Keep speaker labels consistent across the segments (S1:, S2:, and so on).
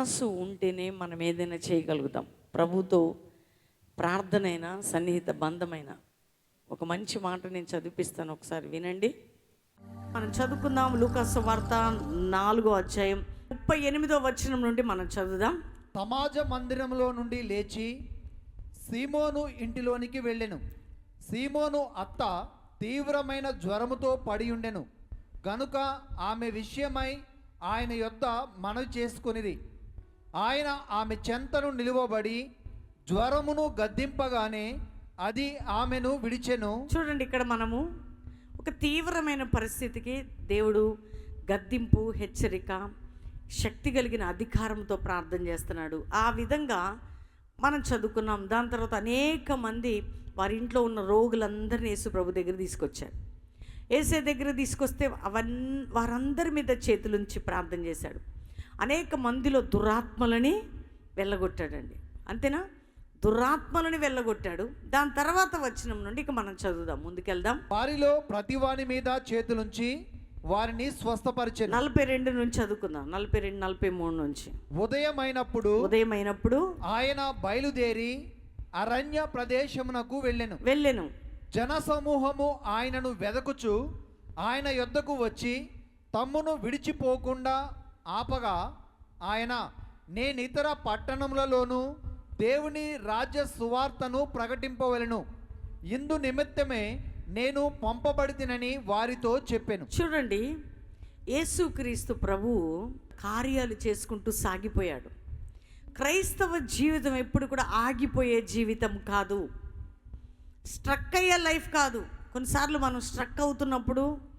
S1: మనసు ఉంటేనే మనం ఏదైనా చేయగలుగుతాం. ప్రభుతో ప్రార్థనైన సన్నిహిత బంధమైన ఒక మంచి మాట నేను చదివిపిస్తాను ఒకసారి వినండి. మనం చదువుకుందాం లూకాస్ వార్త నాలుగో అధ్యాయం ముప్పై ఎనిమిదో వచనం నుండి మనం చదువుదాం.
S2: సమాజ మందిరంలో నుండి లేచి సీమోను ఇంటిలోనికి వెళ్ళెను. సీమోను అత్త తీవ్రమైన జ్వరముతో పడి ఉండెను. గనుక ఆమె విషయమై ఆయన యొద్ద మనవి చేసుకునేది. ఆయన ఆమె చెంతను నిలువబడి జ్వరమును గద్దింపగానే అది ఆమెను విడిచెను.
S1: చూడండి ఇక్కడ మనము ఒక తీవ్రమైన పరిస్థితికి దేవుడు గద్దింపు హెచ్చరిక శక్తి కలిగిన అధికారంతో ప్రార్థన చేస్తున్నాడు. ఆ విధంగా మనం చదువుకున్నాం. దాని తర్వాత అనేక మంది వారి ఇంట్లో ఉన్న రోగులందరినీ యేసు ప్రభు దగ్గర తీసుకొచ్చారు. ఏసే దగ్గర తీసుకొస్తే అవన్నీ వారందరి మీద చేతులుంచి ప్రార్థన చేశాడు. అనేక మందిలో దురాత్మలని వెళ్ళగొట్టాడండి. అంతేనా? దురాత్మలని వెళ్ళగొట్టాడు. దాని తర్వాత వచ్చిన నుండి ఇక మనం చదువుదాం ముందుకెళ్దాం.
S2: వారిలో ప్రతివాని మీద చేతులుంచి వారిని స్వస్థపరిచెను.
S1: నలభై రెండు నుంచి చదువుకుందాం. నలభై రెండు నలభై మూడు నుంచి.
S2: ఉదయమైనప్పుడు
S1: ఉదయం అయినప్పుడు
S2: ఆయన బయలుదేరి అరణ్య ప్రదేశమునకు వెళ్ళెను.
S1: వెళ్ళెను.
S2: జనసమూహము ఆయనను వెదకుచు ఆయన యొద్దకు వచ్చి తమ్మును విడిచిపోకుండా ఆపగా ఆయన నేను ఇతర పట్టణములలోనూ దేవుని రాజ్య సువార్తను ప్రకటింపవలను. ఇందు నిమిత్తమే నేను పంపబడితినని వారితో చెప్పాను.
S1: చూడండి యేసుక్రీస్తు ప్రభు కార్యాలు చేసుకుంటూ సాగిపోయాడు. క్రైస్తవ జీవితం ఎప్పుడు కూడా ఆగిపోయే జీవితం కాదు. స్ట్రక్ అయ్యే లైఫ్ కాదు. కొన్నిసార్లు మనం స్ట్రక్ అవుతున్నప్పుడు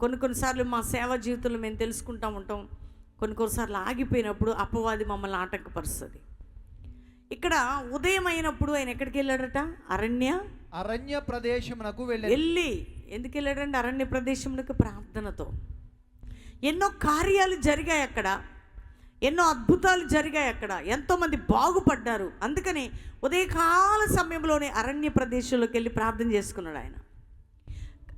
S1: కొన్ని కొన్నిసార్లు మా సేవ జీవితంలో మేము తెలుసుకుంటూ ఉంటాం. కొన్ని కొన్నిసార్లు ఆగిపోయినప్పుడు అపవాది మమ్మల్ని ఆటంకపరుస్తుంది. ఇక్కడ ఉదయం అయినప్పుడు ఆయన ఎక్కడికి వెళ్ళాడట? అరణ్య?
S2: అరణ్య ప్రదేశమునకు వెళ్ళెను
S1: వెళ్ళి ఎందుకు వెళ్ళాడంటే అరణ్య ప్రదేశంలోకి ప్రార్థనతో. ఎన్నో కార్యాలు జరిగాయి అక్కడ. ఎన్నో అద్భుతాలు జరిగాయి అక్కడ. ఎంతోమంది బాగుపడ్డారు. అందుకని ఉదయకాల సమయంలోనే అరణ్య ప్రదేశంలోకి వెళ్ళి ప్రార్థన చేసుకున్నాడు ఆయన.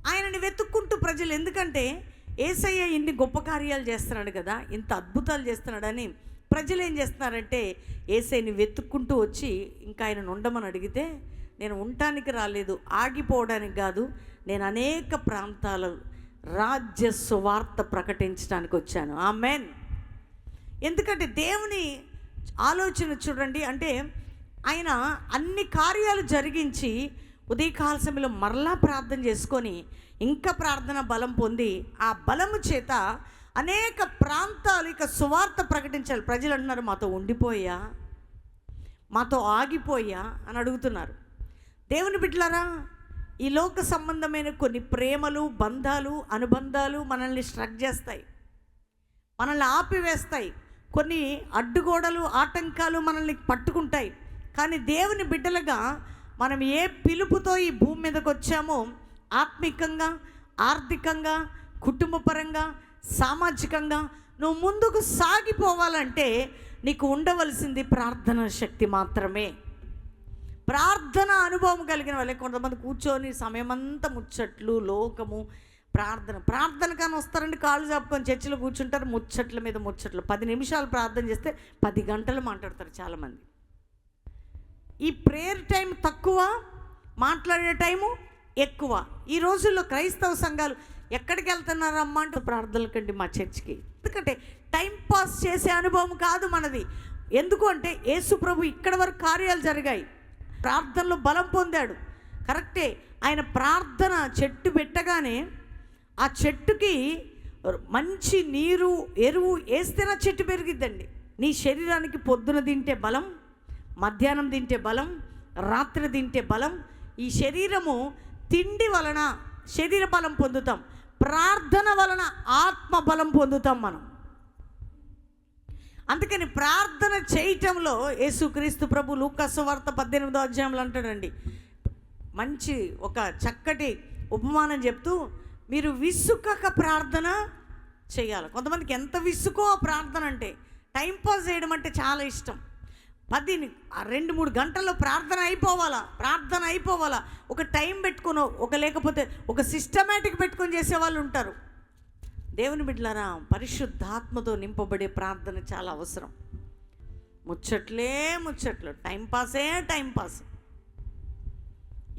S1: ఆయనని వెతుక్కుంటూ ప్రజలు ఎందుకంటే ఏసయ్య ఇన్ని గొప్ప కార్యాలు చేస్తున్నాడు కదా ఇంత అద్భుతాలు చేస్తున్నాడని ప్రజలు ఏం చేస్తున్నారంటే ఏసైని వెతుక్కుంటూ వచ్చి ఇంకా ఆయన ఉండమని అడిగితే నేను ఉండటానికి రాలేదు ఆగిపోవడానికి కాదు నేను అనేక ప్రాంతాల రాజ్య సువార్త ప్రకటించడానికి వచ్చాను. ఆ మెన్ ఎందుకంటే దేవుని ఆలోచన చూడండి అంటే ఆయన అన్ని కార్యాలు జరిగించి ఉదయకాల సమయంలో మరలా ప్రార్థన చేసుకొని ఇంకా ప్రార్థన బలం పొంది ఆ బలము చేత అనేక ప్రాంతాలు ఇక సువార్త ప్రకటించాలి. ప్రజలు అంటున్నారు మాతో ఉండిపోయా? మాతో ఆగిపోయా? అని అడుగుతున్నారు. దేవుని బిడ్డలారా ఈ లోక సంబంధమైన కొన్ని ప్రేమలు బంధాలు అనుబంధాలు మనల్ని స్ట్రక్ చేస్తాయి. మనల్ని ఆపివేస్తాయి. కొన్ని అడ్డుగోడలు ఆటంకాలు మనల్ని పట్టుకుంటాయి. కానీ దేవుని బిడ్డలుగా మనం ఏ పిలుపుతో ఈ భూమి మీదకి వచ్చామో ఆత్మికంగా ఆర్థికంగా కుటుంబపరంగా సామాజికంగా నువ్వు ముందుకు సాగిపోవాలంటే నీకు ఉండవలసింది ప్రార్థన శక్తి మాత్రమే. ప్రార్థన అనుభవం కలిగిన వాళ్ళే. కొంతమంది కూర్చొని సమయమంతా ముచ్చట్లు లోకము ప్రార్థన. ప్రార్థన కానీ వస్తారండి కాళ్ళు చాపుకొని చర్చిలో కూర్చుంటారు ముచ్చట్ల మీద ముచ్చట్లు. పది నిమిషాలు ప్రార్థన చేస్తే పది గంటలు మాట్లాడతారు చాలామంది. ఈ ప్రేయర్ టైం తక్కువ మాట్లాడే టైము ఎక్కువ. ఈ రోజుల్లో క్రైస్తవ సంఘాలు ఎక్కడికి వెళ్తున్నారమ్మా అంటూ ప్రార్థనలకండి మా చర్చికి. ఎందుకంటే టైం పాస్ చేసే అనుభవం కాదు మనది. ఎందుకు అంటే యేసు ప్రభు ఇక్కడ వరకు కార్యాలు జరిగాయి. ప్రార్థనలో బలం పొందాడు. కరెక్టే ఆయన ప్రార్థన చెట్టు పెట్టగానే ఆ చెట్టుకి మంచి నీరు ఎరువు వేస్తేనే చెట్టు పెరిగిద్దండి. నీ శరీరానికి పొద్దున తింటే బలం మధ్యాహ్నం తింటే బలం రాత్రి తింటే బలం. ఈ శరీరము తిండి వలన శరీర బలం పొందుతాం. ప్రార్థన వలన ఆత్మ బలం పొందుతాం మనం. అందుకని ప్రార్థన చేయటంలో యేసుక్రీస్తు ప్రభు లూకాసు వార్త పద్దెనిమిదో అధ్యాయంలో అంటాడండి. మంచి ఒక చక్కటి ఉపమానం చెప్తూ మీరు విసుకక ప్రార్థన చేయాలి. కొంతమందికి ఎంత విసుకో ప్రార్థన అంటే టైం పాస్ చేయడం అంటే చాలా ఇష్టం. పది ఆ రెండు మూడు గంటల్లో ప్రార్థన అయిపోవాలా? ప్రార్థన అయిపోవాలా? ఒక టైం పెట్టుకుని ఒక లేకపోతే ఒక సిస్టమేటిక్ పెట్టుకొని చేసేవాళ్ళు ఉంటారు. దేవుని బిడ్డలారా పరిశుద్ధాత్మతో నింపబడే ప్రార్థన చాలా అవసరం. ముచ్చట్లే ముచ్చట్లు. టైంపాసే టైంపాస్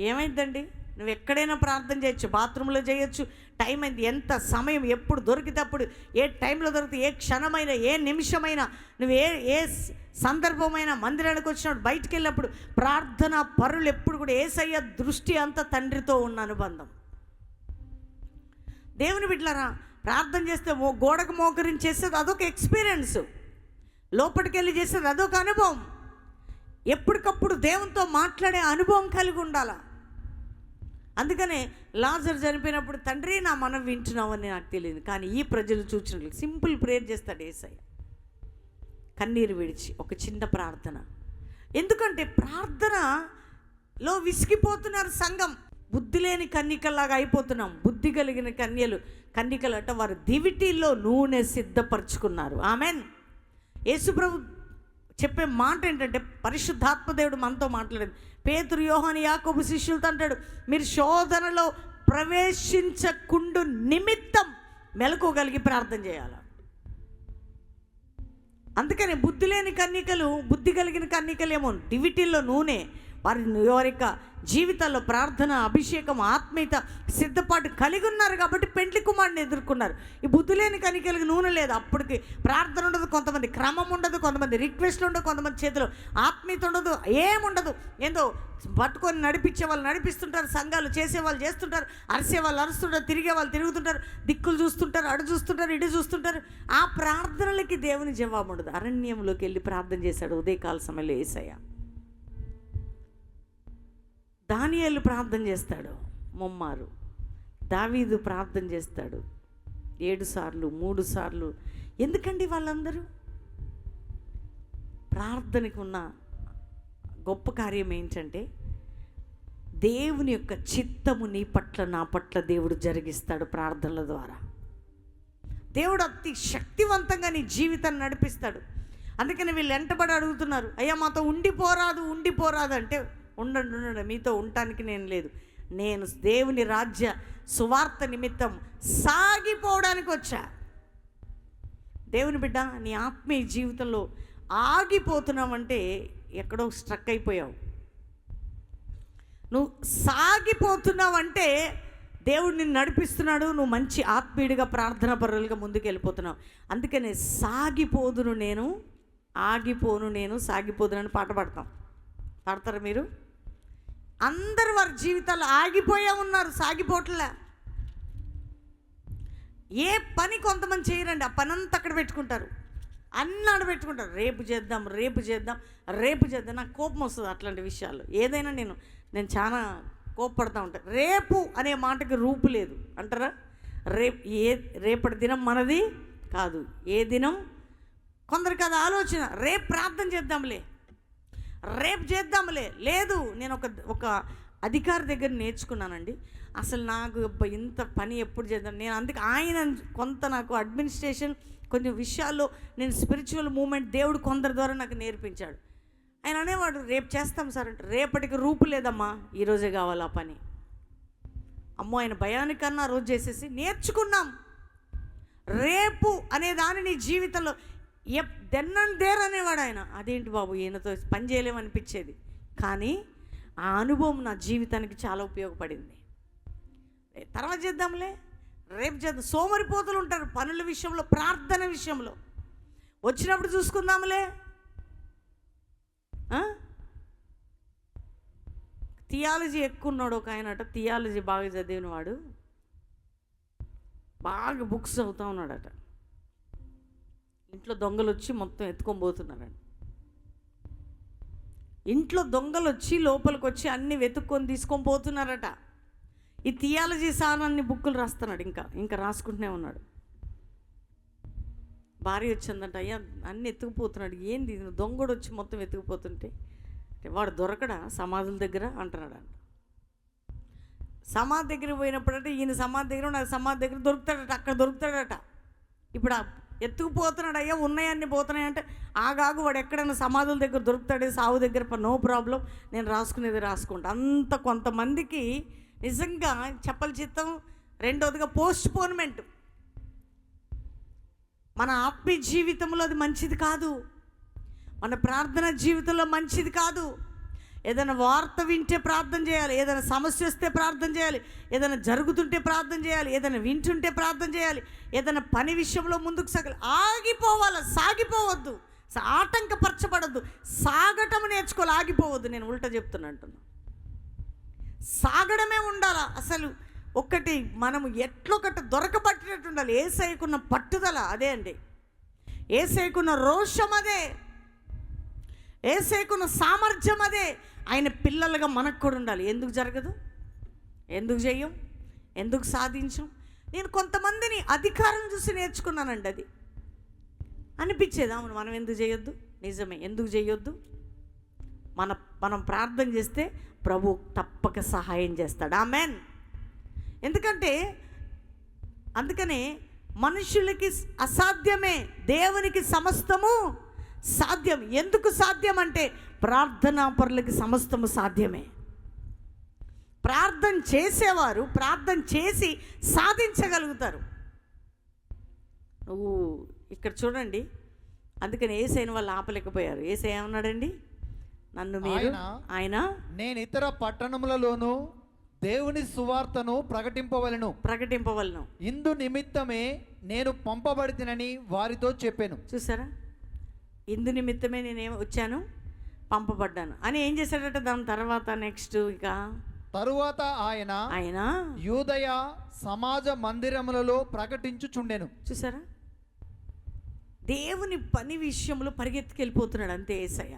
S1: ఏమైందండి? నువ్వు ఎక్కడైనా ప్రార్థన చేయొచ్చు బాత్రూంలో చేయొచ్చు. టైం అయింది. ఎంత సమయం ఎప్పుడు దొరికితే అప్పుడు ఏ టైంలో దొరికితే ఏ క్షణమైనా ఏ నిమిషమైనా నువ్వు ఏ ఏ సందర్భమైన సందర్భమైనా మందిరానికి వచ్చినప్పుడు బయటికి వెళ్ళినప్పుడు ప్రార్థన పరులు ఎప్పుడు కూడా ఏసయ్య దృష్టి అంతా తండ్రితో ఉన్న అనుబంధం. దేవుని బిడ్డలరా ప్రార్థన చేస్తే మో గోడకు మోకరించేసేది అదొక ఎక్స్పీరియన్స్ లోపలికి వెళ్ళి చేసేది అదొక అనుభవం. ఎప్పటికప్పుడు దేవునితో మాట్లాడే అనుభవం కలిగి ఉండాలా? అందుకనే లాజర్ చనిపోయినప్పుడు తండ్రి నా మనం వింటున్నామని నాకు తెలియదు. కానీ ఈ ప్రజలు చూసినట్లు సింపుల్ ప్రేయర్ చేస్తాడు ఏసయ్య. కన్నీరు విడిచి ఒక చిన్న ప్రార్థన. ఎందుకంటే ప్రార్థనలో విసిగిపోతున్నారు సంఘం. బుద్ధి లేని కన్నికల్లాగా అయిపోతున్నాం. బుద్ధి కలిగిన కన్యలు కన్నికలట వారు దివిటీల్లో నూనె సిద్ధపరచుకున్నారు. ఆమెన్. యేసుప్రభు చెప్పే మాట ఏంటంటే పరిశుద్ధాత్మదేవుడు మనతో మాట్లాడేది పేతురు యోహాని యాకోబు శిష్యులతో అంటాడు మీరు శోధనలో ప్రవేశించకుండు నిమిత్తం మెలకోగలిగి ప్రార్థన చేయాలి? అందుకని బుద్ధి లేని కన్నికలు బుద్ధి కలిగిన కన్నికలేమో డివిటీల్లో నూనె వారి వారి యొక్క జీవితాల్లో ప్రార్థన అభిషేకం ఆత్మీయత సిద్ధపాటు కలిగి ఉన్నారు కాబట్టి పెండ్లి కుమారుని ఎదుర్కొన్నారు. ఈ బుద్ధి లేని కనికలకి నూనె లేదు. అప్పటికి ప్రార్థన ఉండదు కొంతమంది క్రమం ఉండదు కొంతమంది రిక్వెస్ట్లు ఉండదు కొంతమంది చేతిలో ఆత్మీయత ఉండదు ఏముండదు ఏందో పట్టుకొని నడిపించే వాళ్ళు నడిపిస్తుంటారు సంఘాలు చేసే వాళ్ళు చేస్తుంటారు అరిసే వాళ్ళు అరుస్తుంటారు తిరిగే వాళ్ళు తిరుగుతుంటారు దిక్కులు చూస్తుంటారు అడు చూస్తుంటారు ఇటు చూస్తుంటారు. ఆ ప్రార్థనలకి దేవుని జవాబు ఉండదు. అరణ్యంలోకి వెళ్ళి ప్రార్థన చేశాడు ఉదయకాల సమయంలో ఏసయ్య. దానియాలు ప్రార్థన చేస్తాడు ముమ్మారు. దావీదు ప్రార్థన చేస్తాడు. ఏడు సార్లు మూడు సార్లు. ఎందుకండి వాళ్ళందరూ? ప్రార్థనకు ఉన్న గొప్ప కార్యం ఏంటంటే దేవుని యొక్క చిత్తము నీ పట్ల నా పట్ల దేవుడు జరిగిస్తాడు ప్రార్థనల ద్వారా. దేవుడు అతి శక్తివంతంగా నీ జీవితాన్ని నడిపిస్తాడు. అందుకని వీళ్ళు వెంటబడి అడుగుతున్నారు అయ్యా మాతో ఉండిపోరాదు ఉండిపోరాదు అంటే ఉండండి ఉండండి మీతో ఉండటానికి నేను లేదు. నేను దేవుని రాజ్య సువార్త నిమిత్తం సాగిపోవడానికి వచ్చా. దేవుని బిడ్డ నీ ఆత్మీయ జీవితంలో ఆగిపోతున్నావంటే ఎక్కడో స్ట్రక్ అయిపోయావు. నువ్వు సాగిపోతున్నావంటే దేవుడు నిన్ను నడిపిస్తున్నాడు నువ్వు మంచి ఆత్మీయుడిగా ప్రార్థన పరులుగా ముందుకు వెళ్ళిపోతున్నావు అందుకనే సాగిపోదును నేను ఆగిపోను నేను సాగిపోదునని పాట పాడతాం. పాడతారా మీరు? అందరు వారి జీవితాలు ఆగిపోయే ఉన్నారు సాగిపోవట్లే ఏ పని కొంతమంది చేయరండి ఆ పని అంతా అక్కడ పెట్టుకుంటారు. అన్నీ ఆడ పెట్టుకుంటారు. రేపు చేద్దాం రేపు చేద్దాం రేపు చేద్దాం. నాకు కోపం వస్తుంది అట్లాంటి విషయాలు. ఏదైనా నేను నేను చాలా కోప్పడుతూ ఉంటాను రేపు అనే మాటకి రూపు లేదు. అంటారా? రేపు ఏ రేపటి దినం మనది కాదు. ఏ దినం? కొందరికి అది ఆలోచన. రేపు ప్రార్థన చేద్దాంలే. రేపు చేద్దాంలే. లేదు నేను ఒక ఒక అధికారి దగ్గర నేర్చుకున్నానండి. అసలు నాకు ఇంత పని ఎప్పుడు చేద్దాం? నేను అందుకే ఆయన కొంత నాకు అడ్మినిస్ట్రేషన్ కొంచెం విషయాల్లో నేను స్పిరిచువల్ మూమెంట్ దేవుడు కొందరి ద్వారా నాకు నేర్పించాడు. ఆయన అనేవాడు రేపు చేస్తాం సార్ అంటే. రేపటికి రూపు లేదమ్మా ఈరోజే కావాలి ఆ పని. అమ్మో ఆయన భయానికన్నా రోజు చేసేసి నేర్చుకున్నాం. రేపు అనే దాని నీ జీవితంలో ఎప్ దెన్నన్ దేర్ అనేవాడు ఆయన అదేంటి బాబు ఈయనతో పని చేయలేమనిపించేది. కానీ ఆ అనుభవం నా జీవితానికి చాలా ఉపయోగపడింది. తర్వాత చేద్దాంలే. రేపు చేద్దాం. సోమరిపోతులు ఉంటారు పనుల విషయంలో ప్రార్థన విషయంలో. వచ్చినప్పుడు చూసుకుందాంలే. థియాలజీ ఎక్కువ ఉన్నాడు ఒక ఆయన అట. థియాలజీ బాగా చదివినవాడు. బాగా బుక్స్ చదువుతూ ఉన్నాడట. ఇంట్లో దొంగలు వచ్చి మొత్తం ఎత్తుకొని పోతున్నారండి ఇంట్లో దొంగలు వచ్చి లోపలికి వచ్చి అన్ని వెతుక్కొని తీసుకొని పోతున్నారట. ఈ థియాలజీ సార్ అన్ని బుక్కులు రాస్తున్నాడు ఇంకా ఇంకా రాసుకుంటూనే ఉన్నాడు. భార్య వచ్చిందంట అయ్యా అన్ని ఎత్తుకుపోతున్నాడు. ఏంది దొంగడు వచ్చి మొత్తం ఎత్తుకుపోతుంటే అంటే వాడు దొరకడా సమాధుల దగ్గర? అంటున్నాడు అంట సమాధి దగ్గర పోయినప్పుడు అంటే ఈయన సమాధి దగ్గర నాకు సమాధి దగ్గర దొరుకుతాడట అక్కడ దొరుకుతాడట. ఇప్పుడు ఆ ఎత్తుకుపోతున్నాడు అయ్యా ఉన్నాయన్నీ పోతున్నాయంటే ఆగాగు వాడు ఎక్కడైనా సమాధుల దగ్గర దొరుకుతాడు సావు దగ్గర నో ప్రాబ్లం నేను రాసుకునేది రాసుకుంటా. అంత కొంతమందికి నిజంగా చెప్పల చిత్తం రెండవదిగా పోస్ట్పోన్మెంట్. మన ఆత్మీయ జీవితంలో అది మంచిది కాదు. మన ప్రార్థన జీవితంలో మంచిది కాదు. ఏదైనా వార్త వింటే ప్రార్థన చేయాలి ఏదైనా సమస్య వస్తే ప్రార్థన చేయాలి ఏదైనా జరుగుతుంటే ప్రార్థన చేయాలి ఏదైనా వింటుంటే ప్రార్థన చేయాలి ఏదైనా పని విషయంలో ముందుకు సాగాలి. ఆగిపోవాలి? సాగిపోవద్దు. ఆటంకపరచబడద్దు. సాగటం నేర్చుకోవాలి. ఆగిపోవద్దు. నేను ఉల్టా చెప్తున్నా అంటున్నా. సాగడమే ఉండాలా? అసలు ఒక్కటి మనము ఎట్లొకటి దొరకబట్టినట్టు ఉండాలి. ఏసైకున్న పట్టుదల అదే అండి. ఏసైకున్న రోషం అదే. ఏసేకున్న సామర్థ్యం అదే. ఆయన పిల్లలుగా మనకు కూడా ఉండాలి. ఎందుకు జరగదు? ఎందుకు చేయం? ఎందుకు సాధించం? నేను కొంతమందిని అధికారం చూసి నేర్చుకున్నానండి అది. అనిపించేది అవును మనం ఎందుకు చేయొద్దు? నిజమే ఎందుకు చేయొద్దు? మన మనం ప్రార్థన చేస్తే ప్రభు తప్పక సహాయం చేస్తాడు. మెన్ ఎందుకంటే అందుకనే మనుషులకి అసాధ్యమే దేవునికి సమస్తము సాధ్యం. ఎందుకు సాధ్యం అంటే ప్రార్థనా పరులకి సమస్తము సాధ్యమే. ప్రార్థన చేసేవారు ప్రార్థన చేసి సాధించగలుగుతారు. నువ్వు ఇక్కడ చూడండి. అందుకని ఏసైన వాళ్ళు ఆపలేకపోయారు. ఏసై ఏమన్నాడండి? నన్ను మీరు
S2: ఆయన-
S1: ఆయన
S2: నేను ఇతర పట్టణములలోను దేవుని సువార్తను ప్రకటింపవలను.
S1: ప్రకటింపవలను.
S2: ఇందు నిమిత్తమే నేను పంపబడితినని వారితో చెప్పాను.
S1: చూసారా? ఇందు నిమిత్తమే నేనేం వచ్చాను? పంపబడ్డాను. అని ఏం చేశాడట? దాని తర్వాత నెక్స్ట్ ఇక
S2: తరువాత ఆయన
S1: ఆయన
S2: యూదయ సమాజ మందిరములలో ప్రకటించుచుండెను.
S1: చూసారా? దేవుని పని విషయంలో పరిగెత్తుకెళ్ళిపోతున్నాడు అంతే ఏసయ్య.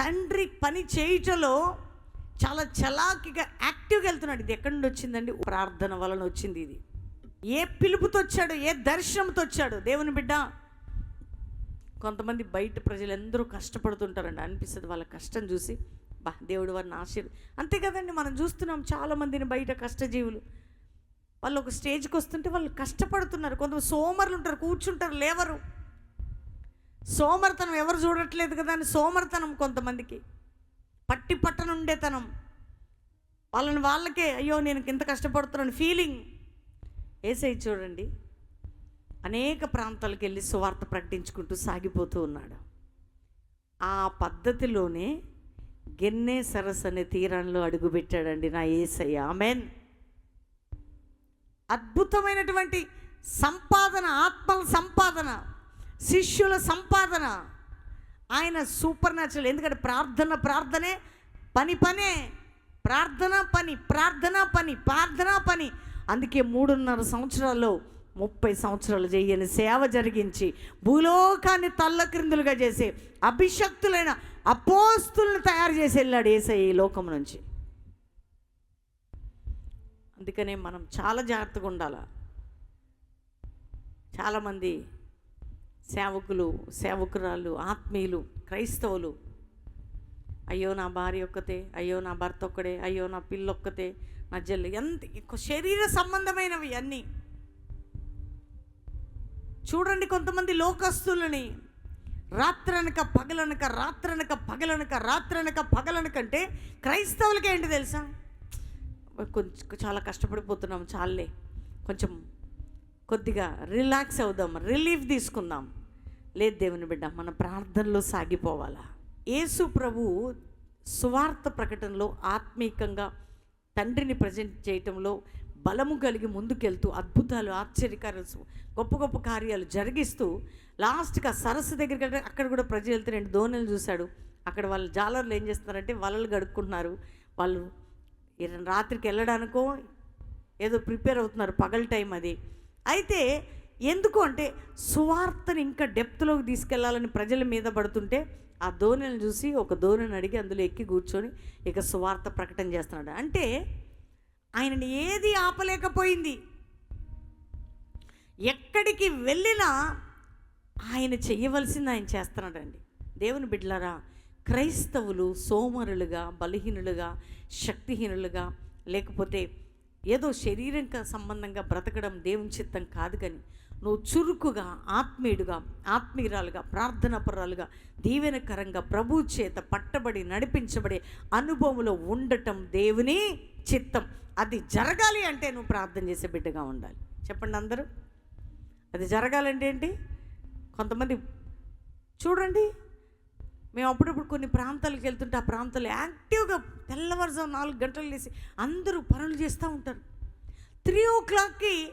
S1: తండ్రి పని చేయటంలో చాలా చలాకిగా యాక్టివ్గా వెళ్తున్నాడు. ఇది ఎక్కడి నుండి వచ్చిందండి? ప్రార్థన వలన వచ్చింది ఇది. ఏ పిలుపుతో వచ్చాడు ఏ దర్శనంతో వచ్చాడు దేవుని బిడ్డ కొంతమంది బయట ప్రజలందరూ కష్టపడుతుంటారండి. అనిపిస్తుంది వాళ్ళ కష్టం చూసి బా దేవుడు వారిని ఆశీర్వ అంతే కదండి మనం చూస్తున్నాం చాలామందిని బయట కష్టజీవులు. వాళ్ళు ఒక స్టేజ్కి వస్తుంటే వాళ్ళు కష్టపడుతున్నారు. కొంతమంది సోమరులు ఉంటారు కూర్చుంటారు లేవరు. సోమరితనం ఎవరు చూడట్లేదు కదా అని సోమరితనం కొంతమందికి. పట్టి పట్టనుండేతనం వాళ్ళని వాళ్ళకే అయ్యో నేను ఇంత కష్టపడుతున్నాను. ఫీలింగ్. ఏసై చూడండి. అనేక ప్రాంతాలకు వెళ్ళి సువార్త ప్రకటించుకుంటూ సాగిపోతూ ఉన్నాడు. ఆ పద్ధతిలోనే గెన్నే సరస్సు అనే తీరంలో అడుగుపెట్టాడండి నా ఏసయ్య. ఆమెన్. అద్భుతమైనటువంటి సంపాదన ఆత్మల సంపాదన శిష్యుల సంపాదన. ఆయన సూపర్ న్యాచురల్ ఎందుకంటే ప్రార్థన ప్రార్థనే పని పనే. ప్రార్థన పని ప్రార్థన పని ప్రార్థన పని. అందుకే మూడున్నర సంవత్సరాల్లో ముప్పై సంవత్సరాలు చేయని సేవ జరిగించి భూలోకాన్ని తల్లక్రిందులుగా చేసి అభిషక్తులైన అపోస్తులను తయారు చేసి వెళ్ళాడు ఏసై ఈ లోకం నుంచి. అందుకనే మనం చాలా జాగ్రత్తగా ఉండాలి. చాలామంది సేవకులు సేవకురాలు ఆత్మీయులు క్రైస్తవులు అయ్యో నా భార్య ఒక్కతే అయ్యో నా భర్త ఒక్కడే అయ్యో నా పిల్ల ఒక్కతే నా జల్లు ఎంత ఎక్కువ శరీర సంబంధమైనవి అన్నీ చూడండి కొంతమంది లోకస్తులని. రాత్రనక పగలనక రాత్రనక పగలనక రాత్రనక పగలనకంటే క్రైస్తవులకి ఏంటి తెలుసా? కొంచెం చాలా కష్టపడిపోతున్నాం చాలే కొంచెం కొద్దిగా రిలాక్స్ అవుదాం రిలీఫ్ తీసుకుందాం. లేదు దేవుని బిడ్డ మన ప్రార్థనలో సాగిపోవాలా? యేసు ప్రభు సువార్త ప్రకటనలో ఆత్మీకంగా తండ్రిని ప్రజెంట్ చేయటంలో బలము కలిగి ముందుకెళ్తూ అద్భుతాలు ఆశ్చర్యకార్యాలు గొప్ప గొప్ప కార్యాలు జరిగిస్తూ లాస్ట్కి ఆ సరస్సు దగ్గరికి వెళ్తే అక్కడ కూడా ప్రజలు వెళ్తే రెండు దోణలు చూశాడు. అక్కడ వాళ్ళు జాలర్లు ఏం చేస్తున్నారంటే వలలు గడుక్కుంటున్నారు వాళ్ళు రాత్రికి వెళ్ళడానికో ఏదో ప్రిపేర్ అవుతున్నారు పగల టైం అది. అయితే ఎందుకు అంటే సువార్తను ఇంకా డెప్త్లోకి తీసుకెళ్ళాలని ప్రజల మీద పడుతుంటే ఆ ధోనిని చూసి ఒక ధోనిని అడిగి అందులో ఎక్కి కూర్చొని ఇక సువార్త ప్రకటన చేస్తున్నాడు. అంటే ఆయనని ఏది ఆపలేకపోయింది? ఎక్కడికి వెళ్ళినా ఆయన చేయవలసింది ఆయన చేస్తున్నాడండి. దేవుని బిడ్డలారా క్రైస్తవులు సోమరులుగా బలహీనులుగా శక్తిహీనులుగా లేకపోతే ఏదో శరీరంక సంబంధంగా బ్రతకడం దేవుని చిత్తం కాదు కానీ నువ్వు చురుకుగా ఆత్మీయుడుగా ఆత్మీయురాలుగా ప్రార్థనాపరాలుగా దీవెనకరంగా ప్రభు చేత పట్టబడి నడిపించబడే అనుభవంలో ఉండటం దేవుని చిత్తం. అది జరగాలి అంటే నువ్వు ప్రార్థన చేసే బిడ్డగా ఉండాలి. చెప్పండి అందరూ. అది జరగాలంటే ఏంటి? కొంతమంది చూడండి మేము అప్పుడప్పుడు కొన్ని ప్రాంతాలకు వెళ్తుంటే ఆ ప్రాంతాలు యాక్టివ్గా తెల్లవారుజాము నాలుగు గంటలు లేసి అందరూ పనులు చేస్తూ ఉంటారు. త్రీ ఓ క్లాక్కి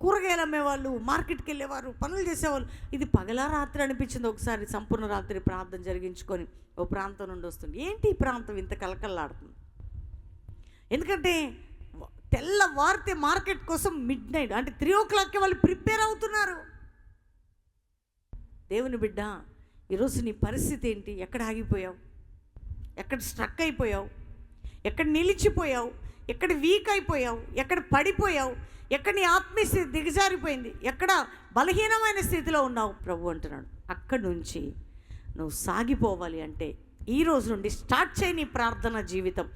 S1: కూరగాయలు అమ్మేవాళ్ళు మార్కెట్కి వెళ్ళేవారు పనులు చేసేవాళ్ళు. ఇది పగలా రాత్రి అనిపించింది ఒకసారి సంపూర్ణ రాత్రి ప్రార్థన జరిగించుకొని ఓ ప్రాంతం నుండి వస్తుంది. ఏంటి ఈ ప్రాంతం ఇంత కలకల్లాడుతుంది ఎందుకంటే తెల్లవారితే మార్కెట్ కోసం మిడ్ నైట్ అంటే త్రీ ఓ క్లాక్కి వాళ్ళు ప్రిపేర్ అవుతున్నారు. దేవుని బిడ్డ ఈరోజు నీ పరిస్థితి ఏంటి? ఎక్కడ ఆగిపోయావు? ఎక్కడ స్ట్రక్ అయిపోయావు? ఎక్కడ నిలిచిపోయావు? ఎక్కడ వీక్ అయిపోయావు? ఎక్కడ పడిపోయావు? ఎక్కడ నీ ఆత్మీయస్థితి దిగజారిపోయింది? ఎక్కడ బలహీనమైన స్థితిలో ఉన్నావు? ప్రభు అంటున్నాడు అక్కడి నుంచి నువ్వు సాగిపోవాలి అంటే ఈ రోజు నుండి స్టార్ట్ చేయని ప్రార్థన జీవితం.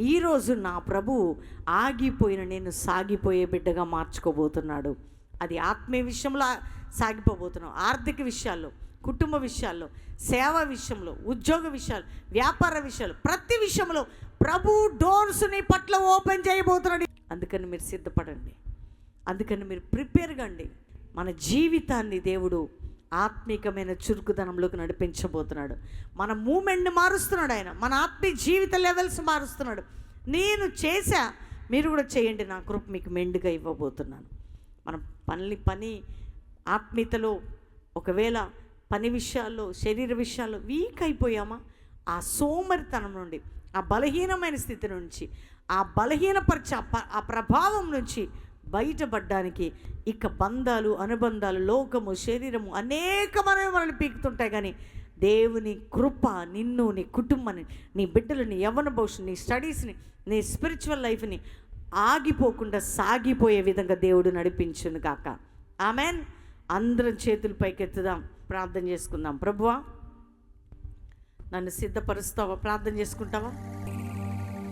S1: ఈరోజు నా ప్రభువు ఆగిపోయిన నేను సాగిపోయే బిడ్డగా మార్చుకోబోతున్నాడు. అది ఆత్మీయ విషయంలో సాగిపోబోతున్నాం ఆర్థిక విషయాల్లో కుటుంబ విషయాల్లో సేవ విషయంలో ఉద్యోగ విషయాలు వ్యాపార విషయాలు ప్రతి విషయంలో ప్రభు డోర్స్ని పట్ల ఓపెన్ చేయబోతున్నాడు. అందుకని మీరు సిద్ధపడండి. అందుకని మీరు ప్రిపేర్గా అండి మన జీవితాన్ని దేవుడు ఆత్మీకమైన చురుకుదనంలోకి నడిపించబోతున్నాడు. మన మూమెంట్ని మారుస్తున్నాడు ఆయన. మన ఆత్మీయ జీవిత లెవెల్స్ మారుస్తున్నాడు. నేను చేశా మీరు కూడా చేయండి నా కృప మీకు మెండుగా ఇవ్వబోతున్నాను. మనం పని పని ఆత్మీయతలో ఒకవేళ పని విషయాల్లో శరీర విషయాల్లో వీక్ అయిపోయామా? ఆ సోమరితనం నుండి ఆ బలహీనమైన స్థితి నుంచి ఆ బలహీనపరిచే ఆ ఆ ప్రభావం నుంచి బయటపడ్డానికి ఇక బంధాలు అనుబంధాలు లోకము శరీరము అనేకమైనవి మనల్ని పీకుతుంటాయి. కానీ దేవుని కృప నిన్ను నీ కుటుంబాన్ని నీ బిడ్డలని నీ యవ్వన నీ స్టడీస్ని నీ స్పిరిచువల్ లైఫ్ని ఆగిపోకుండా సాగిపోయే విధంగా దేవుడు నడిపించును కాక ఆమెన్. అందరం చేతులు పైకెత్తుదాం. ప్రార్థన చేసుకుందాం. ప్రభువా నన్ను సిద్ధపరుస్తావా? ప్రార్థన చేసుకుంటావా?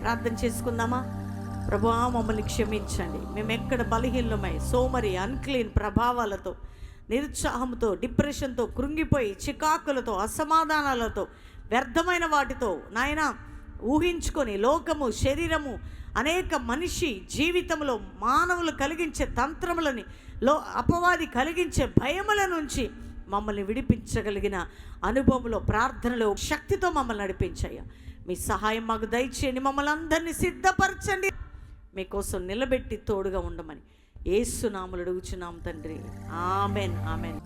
S1: ప్రార్థన చేసుకుందామా? ప్రభా మమ్మల్ని క్షమించండి. మేము ఎక్కడ బలహీనమై సోమరి అన్క్లీన్ ప్రభావాలతో నిరుత్సాహంతో డిప్రెషన్తో కృంగిపోయి చికాకులతో అసమాధానాలతో వ్యర్థమైన వాటితో నాయన ఊహించుకొని లోకము శరీరము అనేక మనిషి జీవితంలో మానవులు కలిగించే తంత్రములని లో అపవాది కలిగించే భయముల నుంచి మమ్మల్ని విడిపించగలిగిన అనుభవంలో ప్రార్థనలో శక్తితో మమ్మల్ని నడిపించాయ మీ సహాయం మాకు దయచేయండి. మమ్మల్ని అందరినీ సిద్ధపరచండి. మీకోసం నిలబెట్టి తోడుగా ఉండమని. ఏసునాములు అడుగుచున్నాం తండ్రి. Amen amen.